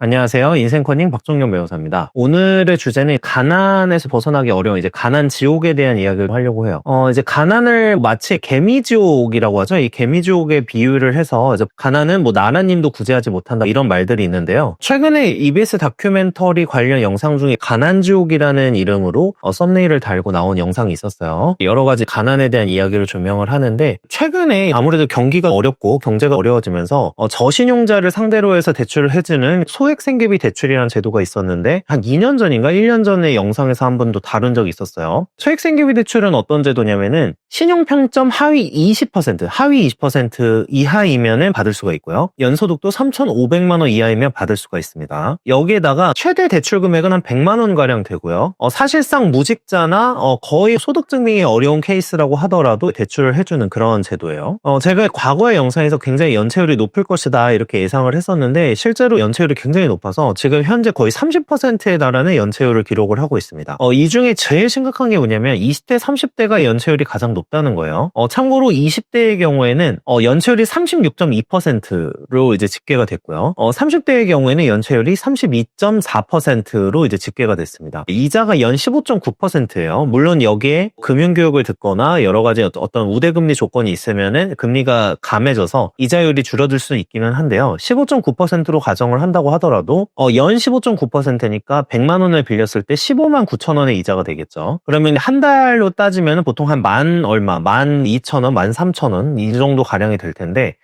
안녕하세요. 인생커닝 박종현 변호사입니다. 오늘의 주제는 가난에서 벗어나기 어려운 이제 가난 지옥에 대한 이야기를 하려고 해요. 어, 이제 가난을 마치 개미 지옥이라고 하죠. 이 개미 지옥에 비유를 해서 이제 가난은 뭐 나라님도 구제하지 못한다 이런 말들이 있는데요. 최근에 EBS 다큐멘터리 관련 영상 중에 가난 지옥이라는 이름으로 어, 썸네일을 달고 나온 영상이 있었어요. 여러 가지 가난에 대한 이야기를 조명을 하는데 최근에 아무래도 경기가 어렵고 경제가 어려워지면서 어, 저신용자를 상대로 해서 대출을 해주는 소액 생계비 대출이라는 제도가 있었는데 한 2년 전인가 1년 전에 영상에서 한 번도 다룬 적이 있었어요. 소액 생계비 대출은 어떤 제도냐면은 신용 평점 하위 20% 하위 20% 이하이면은 받을 수가 있고요. 연소득도 3,500만 원 이하이면 받을 수가 있습니다. 여기에다가 최대 대출 금액은 한 100만 원 가량 되고요. 어, 사실상 무직자나 어, 거의 소득 증명이 어려운 케이스라고 하더라도 대출을 해주는 그런 제도예요. 어, 제가 과거의 영상에서 굉장히 연체율이 높을 것이다 이렇게 예상을 했었는데 실제로 연체율이 굉장히 높아서 지금 현재 거의 30%에 달하는 연체율을 기록을 하고 있습니다. 어, 이 중에 제일 심각한 게 뭐냐면 20대, 30대가 연체율이 가장 높 다는 거예요. 어, 참고로 20대의 경우에는 어, 연체율이 36.2%로 이제 집계가 됐고요. 어, 30대의 경우에는 연체율이 32.4%로 이제 집계가 됐습니다. 이자가 연 15.9%예요. 물론 여기에 금융교육을 듣거나 여러 가지 어떤 우대금리 조건이 있으면은 금리가 감해져서 이자율이 줄어들 수 있기는 한데요. 15.9%로 가정을 한다고 하더라도 어, 연 15.9%니까 100만 원을 빌렸을 때 15만 9천 원의 이자가 되겠죠. 그러면 한 달로 따지면 보통 한만 얼마, 만 2천 원, 만 3천 원이 정도 가량이 될 텐데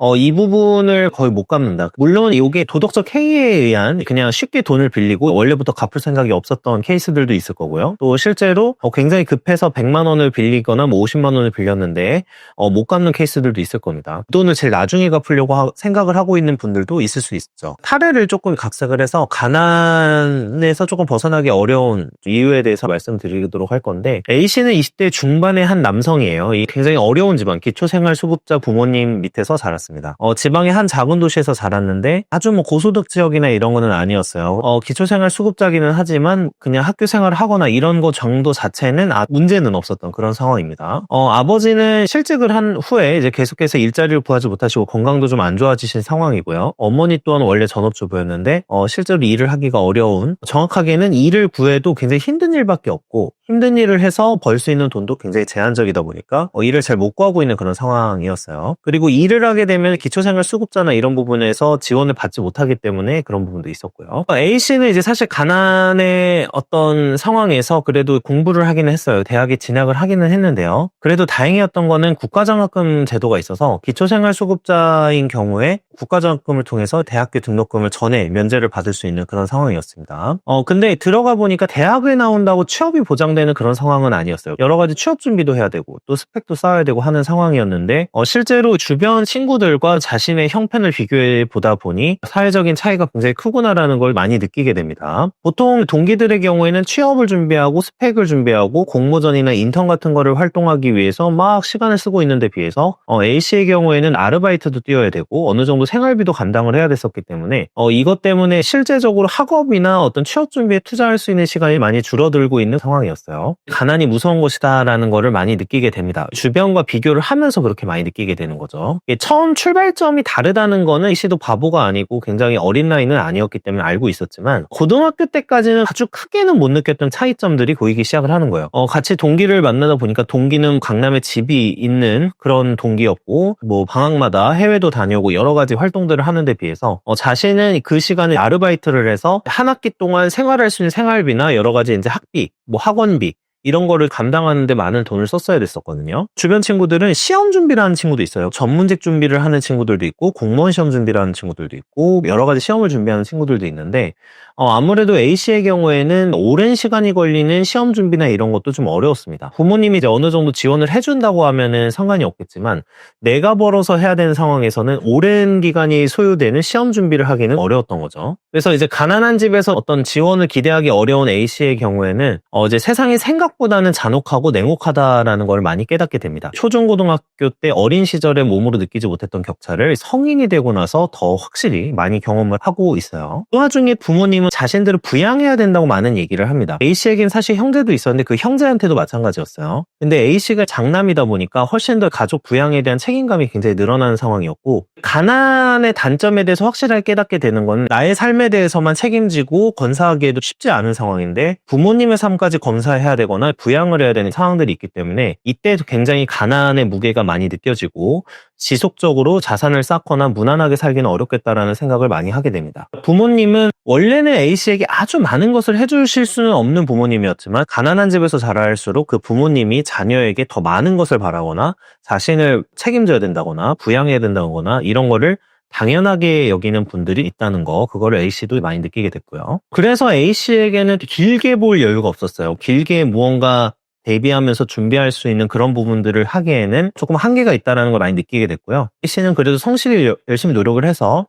어, 이 부분을 거의 못 갚는다. 물론 이게 도덕적 해이에 의한 그냥 쉽게 돈을 빌리고 원래부터 갚을 생각이 없었던 케이스들도 있을 거고요. 또 실제로 어, 굉장히 급해서 100만 원을 빌리거나 뭐 50만 원을 빌렸는데 어, 못 갚는 케이스들도 있을 겁니다. 그 돈을 제일 나중에 갚으려고 하, 생각을 하고 있는 분들도 있을 수 있죠. 사례를 조금 각색을 해서 가난에서 조금 벗어나기 어려운 이유에 대해서 말씀드리도록 할 건데 A씨는 20대 중반의 한 남성이에요. 이 굉장히 어려운 집안, 기초생활수급자 부모님 밑에서 자랐습니다. 어, 지방의 한 작은 도시에서 자랐는데 아주 뭐 고소득 지역이나 이런 거는 아니었어요. 어, 기초생활수급자기는 하지만 그냥 학교 생활을 하거나 이런 거 정도 자체는 아, 문제는 없었던 그런 상황입니다. 어, 아버지는 실직을 한 후에 이제 계속해서 일자리를 구하지 못하시고 건강도 좀 안 좋아지신 상황이고요. 어머니 또한 원래 전업주부였는데 어, 실제로 일을 하기가 어려운 정확하게는 일을 구해도 굉장히 힘든 일밖에 없고 힘든 일을 해서 벌 수 있는 돈도 굉장히 제한적이다 보니까 어, 일을 잘 못 구하고 있는 그런 상황이었어요. 그리고 일을 하게 되면 기초생활 수급자나 이런 부분에서 지원을 받지 못하기 때문에 그런 부분도 있었고요. A 씨는 이제 사실 가난의 어떤 상황에서 그래도 공부를 하기는 했어요. 대학에 진학을 하기는 했는데요. 그래도 다행이었던 거는 국가장학금 제도가 있어서 기초생활 수급자인 경우에 국가장학금을 통해서 대학교 등록금을 전에 면제를 받을 수 있는 그런 상황이었습니다. 어 근데 들어가 보니까 대학을 나온다고 취업이 보장되는 그런 상황은 아니었어요. 여러 가지 취업 준비도 해야 되고 또 스펙도 쌓아야 되고 하는 상황이었는데 어 실제로 주변 친구들과 자신의 형편을 비교해 보다 보니 사회적인 차이가 굉장히 크구나라는 걸 많이 느끼게 됩니다. 보통 동기들의 경우에는 취업을 준비하고 스펙을 준비하고 공모전이나 인턴 같은 거를 활동하기 위해서 막 시간을 쓰고 있는데 비해서 어 A씨의 경우에는 아르바이트도 뛰어야 되고 어느 정도 생활비도 감당을 해야 됐었기 때문에 어 이것 때문에 실제적으로 학업이나 어떤 취업 준비에 투자할 수 있는 시간이 많이 줄어들고 있는 상황이었어요. 가난이 무서운 것이다라는 거를 많이 느끼게 됩니다. 주변과 비교를 하면서 그렇게 많이 느끼게 되는 거죠. 처음 출발점이 다르다는 거는 이 씨도 바보가 아니고 굉장히 어린 나이는 아니었기 때문에 알고 있었지만 고등학교 때까지는 아주 크게는 못 느꼈던 차이점들이 보이기 시작을 하는 거예요. 어, 같이 동기를 만나다 보니까 동기는 강남에 집이 있는 그런 동기였고 뭐 방학마다 해외도 다녀오고 여러 가지 활동들을 하는 데 비해서 어, 자신은 그 시간에 아르바이트를 해서 한 학기 동안 생활할 수 있는 생활비나 여러 가지 이제 학비, 뭐 학원비 이런 거를 감당하는데 많은 돈을 썼어야 됐었거든요. 주변 친구들은 시험 준비를 하는 친구도 있어요. 전문직 준비를 하는 친구들도 있고 공무원 시험 준비를 하는 친구들도 있고 여러 가지 시험을 준비하는 친구들도 있는데 어, 아무래도 A씨의 경우에는 오랜 시간이 걸리는 시험 준비나 이런 것도 좀 어려웠습니다. 부모님이 이제 어느 정도 지원을 해준다고 하면은 상관이 없겠지만 내가 벌어서 해야 되는 상황에서는 오랜 기간이 소요되는 시험 준비를 하기는 어려웠던 거죠. 그래서 이제 가난한 집에서 어떤 지원을 기대하기 어려운 A씨의 경우에는 어, 이제 세상이 생각 생각보다는 잔혹하고 냉혹하다라는 걸 많이 깨닫게 됩니다. 초중고등학교 때 어린 시절에 몸으로 느끼지 못했던 격차를 성인이 되고 나서 더 확실히 많이 경험을 하고 있어요. 그 와중에 부모님은 자신들을 부양해야 된다고 많은 얘기를 합니다. A씨에겐 사실 형제도 있었는데 그 형제한테도 마찬가지였어요. 근데 A씨가 장남이다 보니까 훨씬 더 가족 부양에 대한 책임감이 굉장히 늘어나는 상황이었고 가난의 단점에 대해서 확실하게 깨닫게 되는 건 나의 삶에 대해서만 책임지고 건사하기에도 쉽지 않은 상황인데 부모님의 삶까지 검사해야 되거나 부양을 해야 되는 상황들이 있기 때문에 이때 굉장히 가난의 무게가 많이 느껴지고 지속적으로 자산을 쌓거나 무난하게 살기는 어렵겠다라는 생각을 많이 하게 됩니다. 부모님은 원래는 A씨에게 아주 많은 것을 해주실 수는 없는 부모님이었지만 가난한 집에서 자랄수록 그 부모님이 자녀에게 더 많은 것을 바라거나 자신을 책임져야 된다거나 부양해야 된다거나 이런 거를 당연하게 여기는 분들이 있다는 거, 그거를 A씨도 많이 느끼게 됐고요. 그래서 A씨에게는 길게 볼 여유가 없었어요. 길게 무언가 대비하면서 준비할 수 있는 그런 부분들을 하기에는 조금 한계가 있다는 걸 많이 느끼게 됐고요. A씨는 그래도 성실히 열심히 노력을 해서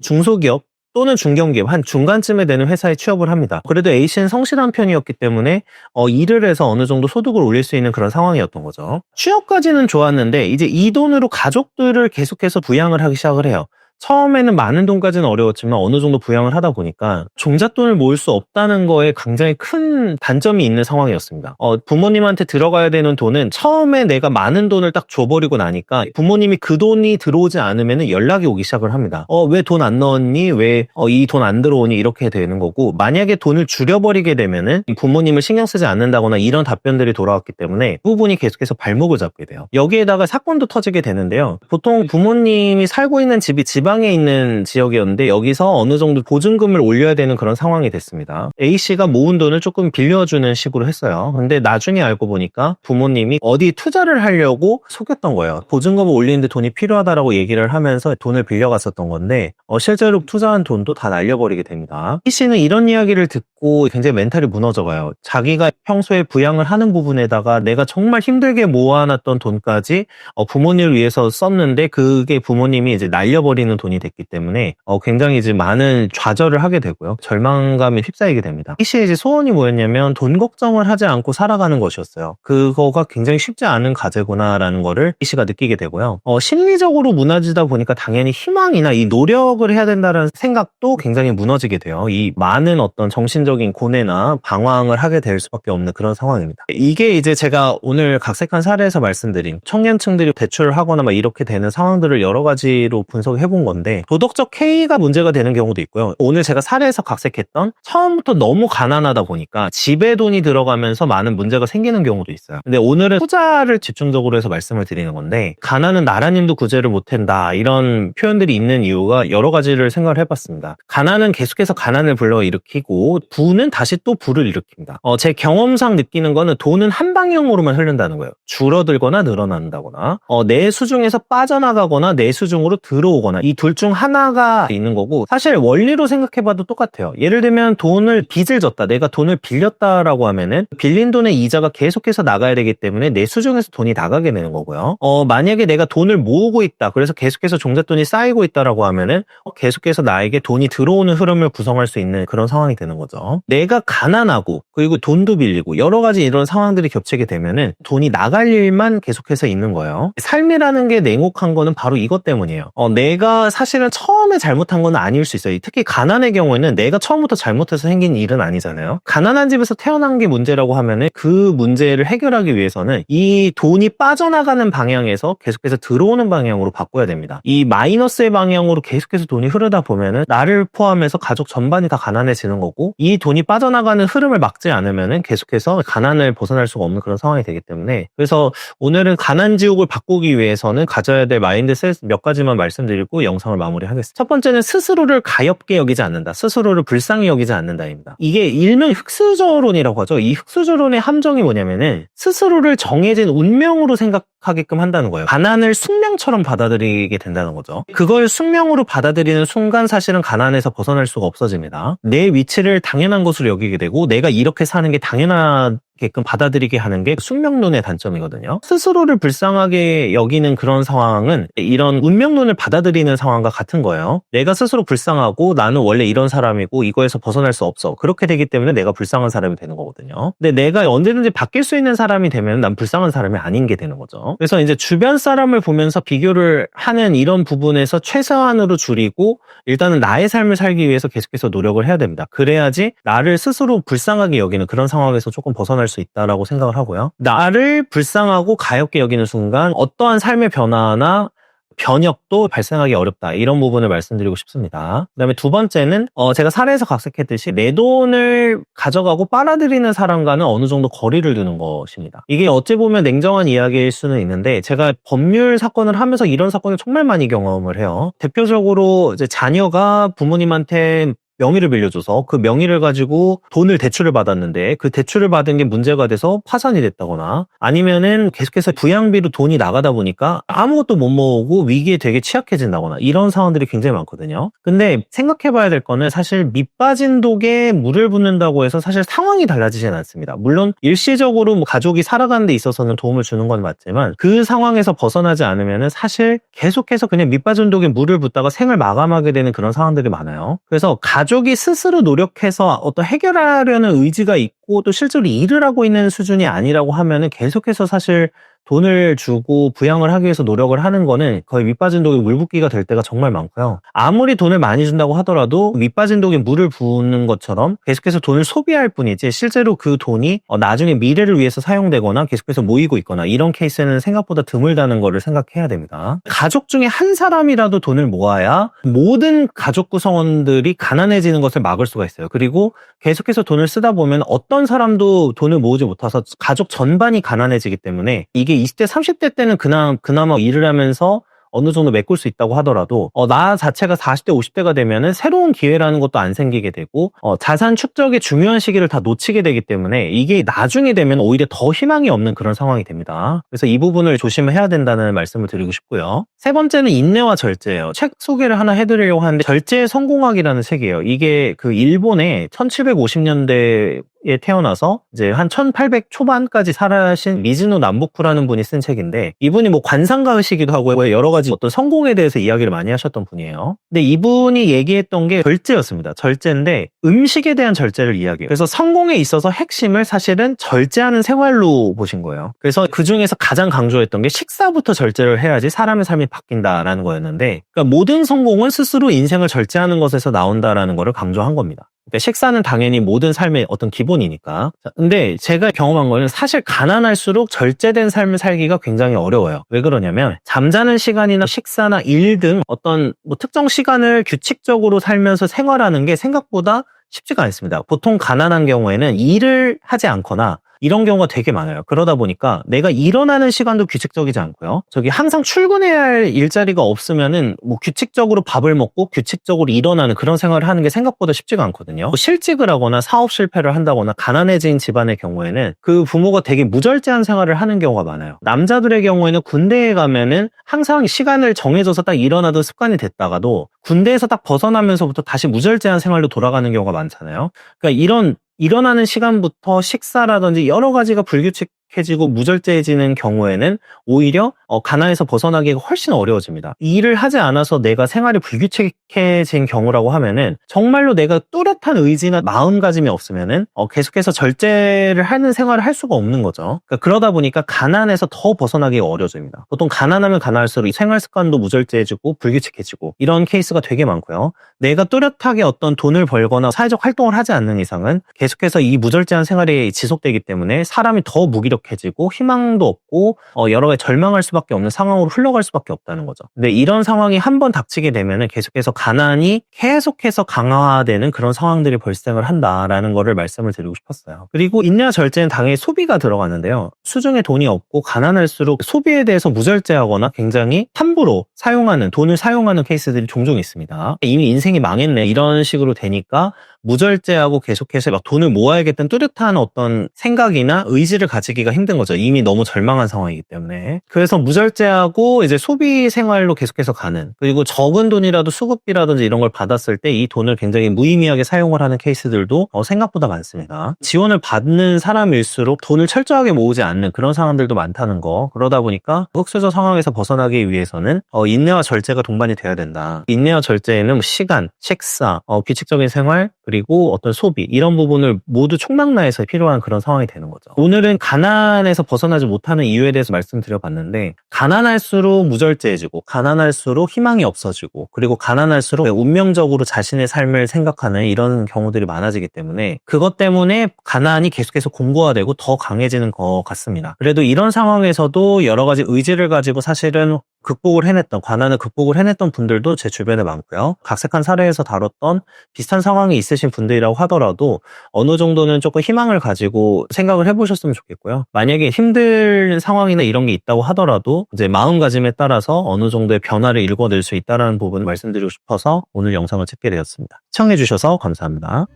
중소기업 또는 중견기업 한 중간쯤에 되는 회사에 취업을 합니다. 그래도 A씨는 성실한 편이었기 때문에 어, 일을 해서 어느 정도 소득을 올릴 수 있는 그런 상황이었던 거죠. 취업까지는 좋았는데 이제 이 돈으로 가족들을 계속해서 부양을 하기 시작을 해요. 처음에는 많은 돈까지는 어려웠지만 어느 정도 부양을 하다 보니까 종잣돈을 모을 수 없다는 거에 굉장히 큰 단점이 있는 상황이었습니다. 어, 부모님한테 들어가야 되는 돈은 처음에 내가 많은 돈을 딱 줘버리고 나니까 부모님이 그 돈이 들어오지 않으면 연락이 오기 시작을 합니다. 어, 왜 돈 안 넣었니? 왜 이 돈안 들어오니? 이렇게 되는 거고 만약에 돈을 줄여버리게 되면은 부모님을 신경 쓰지 않는다거나 이런 답변들이 돌아왔기 때문에 그 부분이 계속해서 발목을 잡게 돼요. 여기에다가 사건도 터지게 되는데요. 보통 부모님이 살고 있는 집이 집 지방에 있는 지역이었는데 여기서 어느 정도 보증금을 올려야 되는 그런 상황이 됐습니다. A씨가 모은 돈을 조금 빌려주는 식으로 했어요. 근데 나중에 알고 보니까 부모님이 어디 투자를 하려고 속였던 거예요. 보증금을 올리는데 돈이 필요하다라고 얘기를 하면서 돈을 빌려갔었던 건데 어, 실제로 투자한 돈도 다 날려버리게 됩니다. A씨는 이런 이야기를 듣고 굉장히 멘탈이 무너져가요. 자기가 평소에 부양을 하는 부분에다가 내가 정말 힘들게 모아놨던 돈까지 어, 부모님을 위해서 썼는데 그게 부모님이 이제 날려버리는 돈이 됐기 때문에 어, 굉장히 이제 많은 좌절을 하게 되고요. 절망감에 휩싸이게 됩니다. 이 씨의 이제 소원이 뭐였냐면 돈 걱정을 하지 않고 살아가는 것이었어요. 그거가 굉장히 쉽지 않은 과제구나라는 거를 이 씨가 느끼게 되고요. 어, 심리적으로 무너지다 보니까 당연히 희망이나 이 노력을 해야 된다는 생각도 굉장히 무너지게 돼요. 이 많은 어떤 정신 적인 고뇌나 방황을 하게 될 수밖에 없는 그런 상황입니다. 이게 이제 제가 오늘 각색한 사례에서 말씀드린 청년층들이 대출을 하거나 막 이렇게 되는 상황들을 여러 가지로 분석해 본 건데 도덕적 K가 문제가 되는 경우도 있고요. 오늘 제가 사례에서 각색했던 처음부터 너무 가난하다 보니까 집에 돈이 들어가면서 많은 문제가 생기는 경우도 있어요. 근데 오늘은 투자를 집중적으로 해서 말씀을 드리는 건데 가난은 나라님도 구제를 못한다 이런 표현들이 있는 이유가 여러 가지를 생각을 해봤습니다. 가난은 계속해서 가난을 불러일으키고 부는 다시 또 부를 일으킵니다. 어, 제 경험상 느끼는 거는 돈은 한 방향으로만 흐른다는 거예요. 줄어들거나 늘어난다거나 어, 내 수중에서 빠져나가거나 내 수중으로 들어오거나 이 둘 중 하나가 있는 거고 사실 원리로 생각해봐도 똑같아요. 예를 들면 돈을 빚을 졌다. 내가 돈을 빌렸다라고 하면은 빌린 돈의 이자가 계속해서 나가야 되기 때문에 내 수중에서 돈이 나가게 되는 거고요. 어, 만약에 내가 돈을 모으고 있다. 그래서 계속해서 종잣돈이 쌓이고 있다라고 하면은 어, 계속해서 나에게 돈이 들어오는 흐름을 구성할 수 있는 그런 상황이 되는 거죠. 내가 가난하고 그리고 돈도 빌리고 여러 가지 이런 상황들이 겹치게 되면은 돈이 나갈 일만 계속해서 있는 거예요. 삶이라는 게 냉혹한 거는 바로 이것 때문이에요. 어, 내가 사실은 처음에 잘못한 건 아닐 수 있어요. 특히 가난의 경우에는 내가 처음부터 잘못해서 생긴 일은 아니잖아요. 가난한 집에서 태어난 게 문제라고 하면은 그 문제를 해결하기 위해서는 이 돈이 빠져나가는 방향에서 계속해서 들어오는 방향으로 바꿔야 됩니다. 이 마이너스의 방향으로 계속해서 돈이 흐르다 보면은 나를 포함해서 가족 전반이 다 가난해지는 거고 이 돈이 빠져나가는 흐름을 막지 않으면은 계속해서 가난을 벗어날 수가 없는 그런 상황이 되기 때문에 그래서 오늘은 가난 지옥을 바꾸기 위해서는 가져야 될 마인드셋 몇 가지만 말씀드리고 영상을 마무리하겠습니다. 첫 번째는 스스로를 가엽게 여기지 않는다. 스스로를 불쌍히 여기지 않는다입니다. 이게 일명 흑수저론이라고 하죠. 이 흑수저론의 함정이 뭐냐면은 스스로를 정해진 운명으로 생각하게끔 한다는 거예요. 가난을 숙명처럼 받아들이게 된다는 거죠. 그걸 숙명으로 받아들이는 순간 사실은 가난에서 벗어날 수가 없어집니다. 내 위치를 당연 한 것으로 여기게 되고 내가 이렇게 사는 게 당연한 게끔 받아들이게 하는 게 숙명론의 단점이거든요. 스스로를 불쌍하게 여기는 그런 상황은 이런 운명론을 받아들이는 상황과 같은 거예요. 내가 스스로 불쌍하고 나는 원래 이런 사람이고 이거에서 벗어날 수 없어. 그렇게 되기 때문에 내가 불쌍한 사람이 되는 거거든요. 근데 내가 언제든지 바뀔 수 있는 사람이 되면 난 불쌍한 사람이 아닌 게 되는 거죠. 그래서 이제 주변 사람을 보면서 비교를 하는 이런 부분에서 최소한으로 줄이고 일단은 나의 삶을 살기 위해서 계속해서 노력을 해야 됩니다. 그래야지 나를 스스로 불쌍하게 여기는 그런 상황에서 조금 벗어날 수 있다라고 생각을 하고요. 나를 불쌍하고 가엽게 여기는 순간 어떠한 삶의 변화나 변혁도 발생하기 어렵다. 이런 부분을 말씀드리고 싶습니다. 그 다음에 두 번째는, 어, 제가 사례에서 각색했듯이 내 돈을 가져가고 빨아들이는 사람과는 어느 정도 거리를 두는 것입니다. 이게 어찌 보면 냉정한 이야기일 수는 있는데, 제가 법률 사건을 하면서 이런 사건을 정말 많이 경험을 해요. 대표적으로 이제 자녀가 부모님한테 명의를 빌려줘서 그 명의를 가지고 돈을 대출을 받았는데 그 대출을 받은 게 문제가 돼서 파산이 됐다거나 아니면은 계속해서 부양비로 돈이 나가다 보니까 아무것도 못 모으고 위기에 되게 취약해진다거나 이런 상황들이 굉장히 많거든요. 근데 생각해 봐야 될 거는 사실 밑빠진 독에 물을 붓는다고 해서 사실 상황이 달라지진 않습니다. 물론 일시적으로 뭐 가족이 살아가는 데 있어서는 도움을 주는 건 맞지만 그 상황에서 벗어나지 않으면은 사실 계속해서 그냥 밑빠진 독에 물을 붓다가 생을 마감하게 되는 그런 상황들이 많아요. 그래서 가 족이 스스로 노력해서 어떤 해결하려는 의지가 있고 또 실제로 일을 하고 있는 수준이 아니라고 하면은 계속해서 사실 돈을 주고 부양을 하기 위해서 노력을 하는 거는 거의 밑빠진 독에 물 붓기가 될 때가 정말 많고요. 아무리 돈을 많이 준다고 하더라도 밑빠진 독에 물을 부는 것처럼 계속해서 돈을 소비할 뿐이지 실제로 그 돈이 어, 나중에 미래를 위해서 사용되거나 계속해서 모이고 있거나 이런 케이스는 생각보다 드물다는 거를 생각해야 됩니다. 가족 중에 한 사람이라도 돈을 모아야 모든 가족 구성원들이 가난해지는 것을 막을 수가 있어요. 그리고 계속해서 돈을 쓰다 보면 어떤 사람도 돈을 모으지 못해서 가족 전반이 가난해지기 때문에 이게 20대, 30대 때는 그나, 그나마 일을 하면서 어느 정도 메꿀 수 있다고 하더라도 어, 나 자체가 40대, 50대가 되면은 새로운 기회라는 것도 안 생기게 되고 어, 자산 축적의 중요한 시기를 다 놓치게 되기 때문에 이게 나중에 되면 오히려 더 희망이 없는 그런 상황이 됩니다. 그래서 이 부분을 조심해야 된다는 말씀을 드리고 싶고요. 세 번째는 인내와 절제예요. 책 소개를 하나 해드리려고 하는데 절제의 성공학이라는 책이에요. 이게 그 일본의 1750년대 에 태어나서 이제 한 1800 초반까지 살아신 미즈노 남부쿠라는 분이 쓴 책인데 이분이 뭐 관상가시기도 하고 여러 가지 어떤 성공에 대해서 이야기를 많이 하셨던 분이에요. 근데 이분이 얘기했던 게 절제였습니다. 절제인데 음식에 대한 절제를 이야기해요. 그래서 성공에 있어서 핵심을 사실은 절제하는 생활로 보신 거예요. 그래서 그 중에서 가장 강조했던 게 식사부터 절제를 해야지 사람의 삶이 바뀐다라는 거였는데 그러니까 모든 성공은 스스로 인생을 절제하는 것에서 나온다라는 거를 강조한 겁니다. 그러니까 식사는 당연히 모든 삶의 어떤 기본이니까. 자, 근데 제가 경험한 거는 사실 가난할수록 절제된 삶을 살기가 굉장히 어려워요. 왜 그러냐면 잠자는 시간이나 식사나 일 등 어떤 뭐 특정 시간을 규칙적으로 살면서 생활하는 게 생각보다 쉽지가 않습니다. 보통 가난한 경우에는 일을 하지 않거나 이런 경우가 되게 많아요. 그러다 보니까 내가 일어나는 시간도 규칙적이지 않고요. 저기 항상 출근해야 할 일자리가 없으면은 뭐 규칙적으로 밥을 먹고 규칙적으로 일어나는 그런 생활을 하는 게 생각보다 쉽지가 않거든요. 뭐 실직을 하거나 사업 실패를 한다거나 가난해진 집안의 경우에는 그 부모가 되게 무절제한 생활을 하는 경우가 많아요. 남자들의 경우에는 군대에 가면은 항상 시간을 정해져서 딱 일어나던 습관이 됐다가도 군대에서 딱 벗어나면서부터 다시 무절제한 생활로 돌아가는 경우가 많잖아요. 그러니까 이런 일어나는 시간부터 식사라든지 여러 가지가 불규칙 해지고 무절제해지는 경우에는 오히려 어, 가난에서 벗어나기가 훨씬 어려워집니다. 일을 하지 않아서 내가 생활이 불규칙해진 경우라고 하면은 정말로 내가 뚜렷한 의지나 마음가짐이 없으면은 어, 계속해서 절제를 하는 생활을 할 수가 없는 거죠. 그러니까 그러다 보니까 가난에서 더 벗어나기가 어려워집니다. 보통 가난하면 가난할수록 생활 습관도 무절제해지고 불규칙해지고 이런 케이스가 되게 많고요. 내가 뚜렷하게 어떤 돈을 벌거나 사회적 활동을 하지 않는 이상은 계속해서 이 무절제한 생활이 지속되기 때문에 사람이 더 무기력 해지고 희망도 없고 어, 여러 가지 절망할 수밖에 없는 상황으로 흘러갈 수밖에 없다는 거죠. 근데 이런 상황이 한 번 닥치게 되면은 계속해서 가난이 계속해서 강화되는 그런 상황들이 발생을 한다라는 거를 말씀을 드리고 싶었어요. 그리고 인내와 절제는 당연히 소비가 들어가는데요. 수중에 돈이 없고 가난할수록 소비에 대해서 무절제하거나 굉장히 함부로 사용하는 돈을 사용하는 케이스들이 종종 있습니다. 이미 인생이 망했네 이런 식으로 되니까 무절제하고 계속해서 막 돈을 모아야겠다는 뚜렷한 어떤 생각이나 의지를 가지기가 힘든 거죠. 이미 너무 절망한 상황이기 때문에. 그래서 무절제하고 이제 소비 생활로 계속해서 가는 그리고 적은 돈이라도 수급비라든지 이런 걸 받았을 때 이 돈을 굉장히 무의미하게 사용을 하는 케이스들도 어, 생각보다 많습니다. 지원을 받는 사람일수록 돈을 철저하게 모으지 않는 그런 상황들도 많다는 거. 그러다 보니까 흑수저 상황에서 벗어나기 위해서는 어, 인내와 절제가 동반이 돼야 된다. 인내와 절제에는 뭐 시간, 식사, 어, 규칙적인 생활, 그리고 어떤 소비 이런 부분을 모두 총망라해서 필요한 그런 상황이 되는 거죠. 오늘은 가난에서 벗어나지 못하는 이유에 대해서 말씀드려봤는데 가난할수록 무절제해지고 가난할수록 희망이 없어지고 그리고 가난할수록 운명적으로 자신의 삶을 생각하는 이런 경우들이 많아지기 때문에 그것 때문에 가난이 계속해서 공고화되고 더 강해지는 것 같습니다. 그래도 이런 상황에서도 여러 가지 의지를 가지고 사실은 극복을 해냈던 가난을 극복을 해냈던 분들도 제 주변에 많고요. 각색한 사례에서 다뤘던 비슷한 상황이 있으신 분들이라고 하더라도 어느 정도는 조금 희망을 가지고 생각을 해보셨으면 좋겠고요. 만약에 힘든 상황이나 이런 게 있다고 하더라도 이제 마음가짐에 따라서 어느 정도의 변화를 일궈낼 수 있다는 부분을 말씀드리고 싶어서 오늘 영상을 찍게 되었습니다. 시청해주셔서 감사합니다.